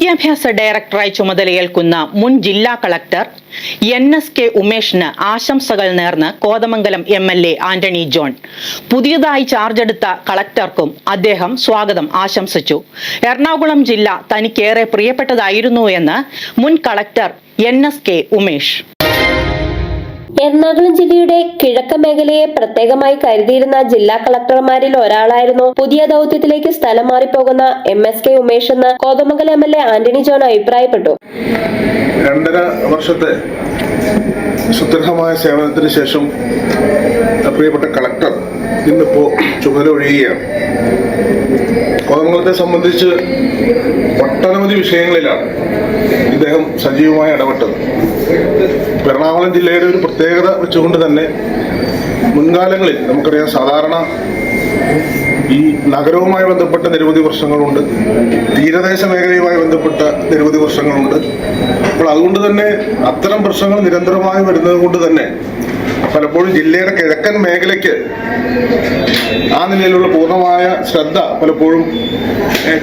വിദ്യാഭ്യാസ ഡയറക്ടറായി ചുമതലയേൽക്കുന്ന മുൻ ജില്ലാ കളക്ടർ എൻ എസ് കെ ഉമേഷിന് ആശംസകൾ നേർന്ന് Kothamangalam M L A Antony John. പുതിയതായി ചാർജെടുത്ത കളക്ടർക്കും അദ്ദേഹം സ്വാഗതം ആശംസിച്ചു. എറണാകുളം ജില്ല തനിക്കേറെ പ്രിയപ്പെട്ടതായിരുന്നു എന്ന് മുൻ collector N S K Umesh. Ernakulam ജില്ലയുടെ കിഴക്ക മേഖലയെ പ്രത്യേകമായി കരുതിയിരുന്ന ജില്ലാ കളക്ടർമാരിൽ ഒരാളായിരുന്നു. പുതിയ ദൌത്യത്തിലേക്ക് സ്ഥലം മാറിപ്പോകുന്ന എം എസ് കെ ഉമേഷ് എന്ന് Kothamangalam M L A Antony John അഭിപ്രായപ്പെട്ടു. രണ്ടര വർഷത്തെ സുദൃഢമായ സേവനത്തിന് ശേഷം പ്രിയപ്പെട്ട കളക്ടർ ഇന്നിപ്പോ ചുമതല ഒഴിയുകയാണ് കോതമംഗലത്തെ സംബന്ധിച്ച് ഒട്ടനവധി വിഷയങ്ങളിലാണ് ഇദ്ദേഹം സജീവമായി ഇടപെട്ടത്. എറണാകുളം ജില്ലയുടെ ഒരു പ്രത്യേകത വെച്ചുകൊണ്ട് തന്നെ മുൻകാലങ്ങളിൽ നമുക്കറിയാം സാധാരണ ഈ നഗരവുമായി ബന്ധപ്പെട്ട നിരവധി വർഷങ്ങളുണ്ട് തീരദേശ മേഖലയുമായി ബന്ധപ്പെട്ട നിരവധി വർഷങ്ങളുണ്ട്. അപ്പോൾ അതുകൊണ്ട് തന്നെ അത്തരം പ്രശ്നങ്ങൾ നിരന്തരമായി വരുന്നത് കൊണ്ട് തന്നെ പലപ്പോഴും ജില്ലയുടെ കിഴക്കൻ മേഖലയ്ക്ക് ആ നിലയിലുള്ള പൂർണമായ ശ്രദ്ധ പലപ്പോഴും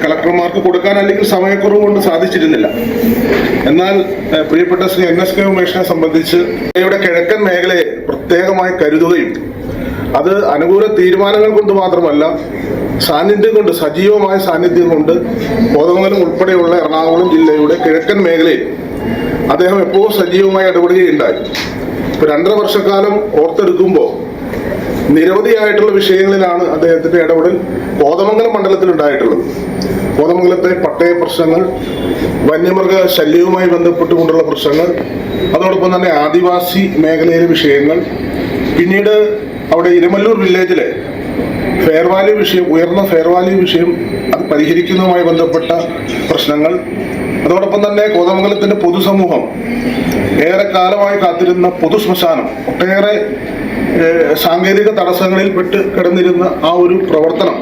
കളക്ടർമാർക്ക് കൊടുക്കാൻ അല്ലെങ്കിൽ സമയക്കുറവ് കൊണ്ട് സാധിച്ചിരുന്നില്ല. എന്നാൽ പ്രിയപ്പെട്ട ശ്രീ എൻ എസ് കെ ഉമേഷിനെ സംബന്ധിച്ച് ജില്ലയുടെ കിഴക്കൻ മേഖലയെ പ്രത്യേകമായി കരുതുകയും അത് അനുകൂല തീരുമാനങ്ങൾ കൊണ്ട് മാത്രമല്ല സാന്നിധ്യം കൊണ്ട് സജീവമായ സാന്നിധ്യം കൊണ്ട് കോതമംഗലം ഉൾപ്പെടെയുള്ള എറണാകുളം ജില്ലയുടെ കിഴക്കൻ മേഖലയിൽ അദ്ദേഹം എപ്പോഴും സജീവമായി ഇടപെടുകയുണ്ടായി. ഇപ്പൊ രണ്ടര വർഷക്കാലം ഓർത്തെടുക്കുമ്പോൾ നിരവധിയായിട്ടുള്ള വിഷയങ്ങളിലാണ് അദ്ദേഹത്തിന്റെ ഇടപെടൽ കോതമംഗലം മണ്ഡലത്തിൽ ഉണ്ടായിട്ടുള്ളത് കോതമംഗലത്തെ പട്ടയ പ്രശ്നങ്ങൾ വന്യമൃഗ ശല്യവുമായി ബന്ധപ്പെട്ടുകൊണ്ടുള്ള പ്രശ്നങ്ങൾ അതോടൊപ്പം തന്നെ ആദിവാസി മേഖലയിലെ വിഷയങ്ങൾ പിന്നീട് അവിടെ ഇരമല്ലൂർ വില്ലേജിലെ ഫെയർ വാല്യൂ വിഷയം ഉയർന്ന ഫെയർ വാല്യൂ വിഷയം അത് പരിഹരിക്കുന്നതുമായി ബന്ധപ്പെട്ട പ്രശ്നങ്ങൾ. അതോടൊപ്പം തന്നെ കോതമംഗലത്തിന്റെ പൊതുസമൂഹം ഏറെ കാലമായി കാത്തിരുന്ന പൊതു ശ്മശാനം ഒട്ടേറെ സാങ്കേതിക തടസ്സങ്ങളിൽ പെട്ട് കിടന്നിരുന്ന ആ ഒരു പ്രവർത്തനം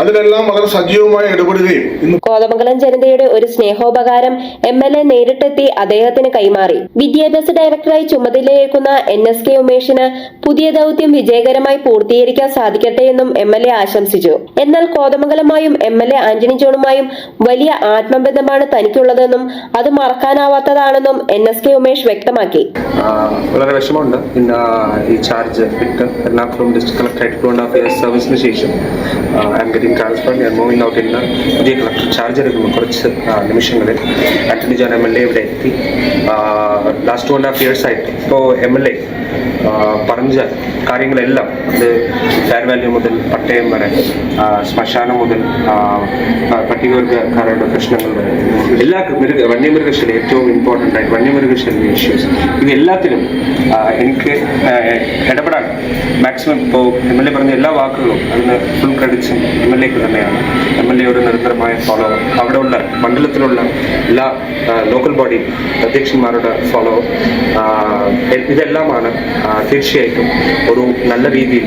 അതിലെല്ലാം വളരെ സജീവമായി ഇടപെടുകയും കോതമംഗലം ജനതയുടെ ഒരു സ്നേഹോപകാരം എം എൽ എ നേരിട്ടെത്തി അദ്ദേഹത്തിന് കൈമാറി. വിദ്യാഭ്യാസ ഡയറക്ടറായി ചുമതലയേൽക്കുന്ന എൻ എസ് കെ ഉമേഷിന് പുതിയ ദൌത്യം വിജയകരമായി പൂർത്തീകരിക്കാൻ സാധിക്കട്ടെ എന്നും എം എൽ എ ആശംസിച്ചു. എന്നാൽ കോതമംഗലമായും എം എൽ എ ആന്റണി ജോണുമായും വലിയ ആത്മബന്ധമാണ് തനിക്കുള്ളതെന്നും അത് മറക്കാനാവാത്തതാണെന്നും എൻ എസ് കെ ഉമേഷ് വ്യക്തമാക്കി. വളരെ വിഷമമുണ്ട്. പിന്നെ ഈ ചാർജ് വിട്ട് എറണാകുളം ഡിസ്ട്രിക്ട് കളക്ടറായിട്ട് ടു ആൻഡ് ഹാഫ് ഇയേഴ്സ് സർവീസിന് ശേഷം ഐ എം ഗെറ്റിംഗ് ട്രാൻസ്ഫർ ഞാൻ മൂവിംഗ് ഔട്ട് ഇന്ന് പുതിയ കളക്ടർ ചാർജ് എടുക്കുന്നു കുറച്ച് നിമിഷങ്ങളിൽ. Antony John M L A ഇവിടെ എത്തി. Last two and half years ആയിട്ട്. ഇപ്പോൾ എം എൽ എ പറഞ്ഞ കാര്യങ്ങളെല്ലാം അത് ഫെയർ മുതൽ പട്ടയം വരെ ശ്മശാനം മുതൽ പട്ടികവർഗക്കാരുടെ പ്രശ്നങ്ങൾ വരെ. എല്ലാ മൃഗ വന്യമൃഗശല്യം ഏറ്റവും ഇമ്പോർട്ടന്റ് ആയിട്ട് വന്യമൃഗശല്യ ഇഷ്യൂസ് ഇതെല്ലാത്തിലും എനിക്ക് ഇടപെടാൻ മാക്സിമം ഇപ്പോൾ എം എൽ എ പറഞ്ഞ എല്ലാ വാക്കുകളും അതിന് ഫുൾ ക്രെഡിറ്റ്സും എം എൽ എക്ക് തന്നെയാണ്. എം എൽ എയുടെ നിരന്തരമായ ഫോളോ അവിടെയുള്ള മണ്ഡലത്തിലുള്ള എല്ലാ ലോക്കൽ ബോഡി അധ്യക്ഷന്മാരുടെ ഫോളോ ഇതെല്ലാമാണ് തീർച്ചയായിട്ടും ഒരു നല്ല രീതിയിൽ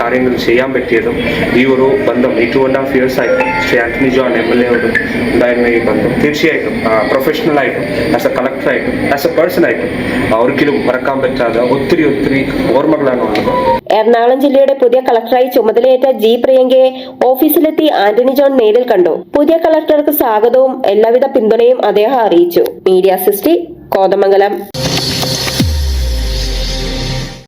കാര്യങ്ങൾ ചെയ്യാൻ പറ്റിയതും ഈ ഒരു ബന്ധം ഈ ടു ആൻഡ് ഹാഫ് ഇയേഴ്സ് ആയിട്ട് Sri Antony John M L എയോട് ഉണ്ടായിരുന്ന ഈ ബന്ധം. തീർച്ചയായിട്ടും പ്രൊഫഷണൽ ആയിട്ടും ആസ് എ കളക്ടറായിട്ടും ആസ് എ ആ, ഒരിക്കലും മറക്കാൻ പറ്റാതെ ഒത്തിരി ഒത്തിരി ഓർമ്മകളാണ് ഉള്ളത്. എറണാകുളം ജില്ലയുടെ പുതിയ കളക്ടറായി ചുമതലയേറ്റ ജി പ്രിയങ്കയെ ഓഫീസിലെത്തി ആന്റണി ജോൺ നേരിൽ കണ്ടു. പുതിയ കളക്ടർക്ക് സ്വാഗതവും എല്ലാവിധ പിന്തുണയും അദ്ദേഹം അറിയിച്ചു. മീഡിയ സിസ്റ്റി കോതമംഗലം.